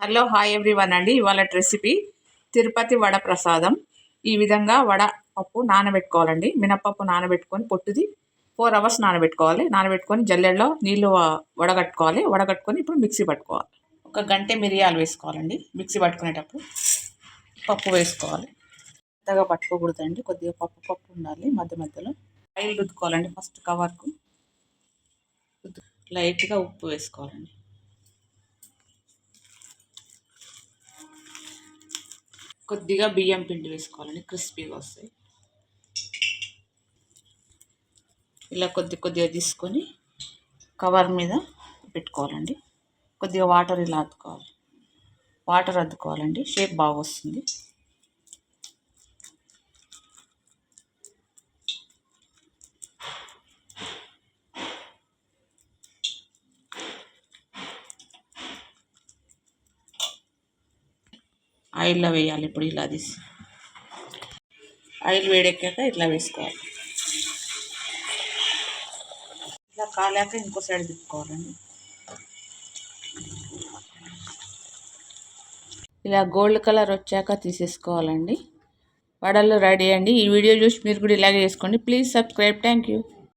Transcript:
Hello hi everyone అండి. ఇవాళ recipe Tirupati vada ప్రసాదం. ఈ విధంగా వడ పప్పు నానబెట్టుకోవాలండి. మినపప్పు నానబెట్టుకొని పొట్టుది ఫోర్ అవర్స్ నానబెట్టుకోవాలి. నానబెట్టుకొని జల్లెడలో నీళ్ళు వడగట్టుకోవాలి. వడగట్టుకొని ఇప్పుడు మిక్సీ పట్టుకోవాలి. ఒక గంట మిరియాలు వేసుకోవాలండి. మిక్సీ పట్టుకునేటప్పుడు పప్పు వేసుకోవాలి. పెద్దగా పట్టుకోకూడదండి. కొద్దిగా పప్పు పప్పు ఉండాలి మధ్య మధ్యలో. ఆయిల్ రుద్దుకోవాలండి ఫస్ట్ కవర్కు. లైట్గా ఉప్పు వేసుకోవాలండి. కొద్దిగా బియ్యం పిండి వేసుకోవాలండి క్రిస్పీగా వస్తాయి. ఇలా కొద్ది కొద్దిగా తీసుకొని కవర్ మీద పెట్టుకోవాలండి. కొద్దిగా వాటర్ ఇలా అద్దుకోవాలి వాటర్ అద్దుకోవాలండి షేప్ బాగా వస్తుంది ఆయిల్లో వేయాలి ఇప్పుడు ఇలా తీసి. ఆయిల్ వేడెక్కాక ఇట్లా వేసుకోవాలి. ఇట్లా కాలాక ఇంకో సైడ్ తిప్పుకోవాలండి. ఇలా గోల్డ్ కలర్ వచ్చాక తీసేసుకోవాలండి. వడలు రెడీ అండి. ఈ వీడియో చూసి మీరు కూడా ఇలాగే చేసుకోండి. Please subscribe. Thank you.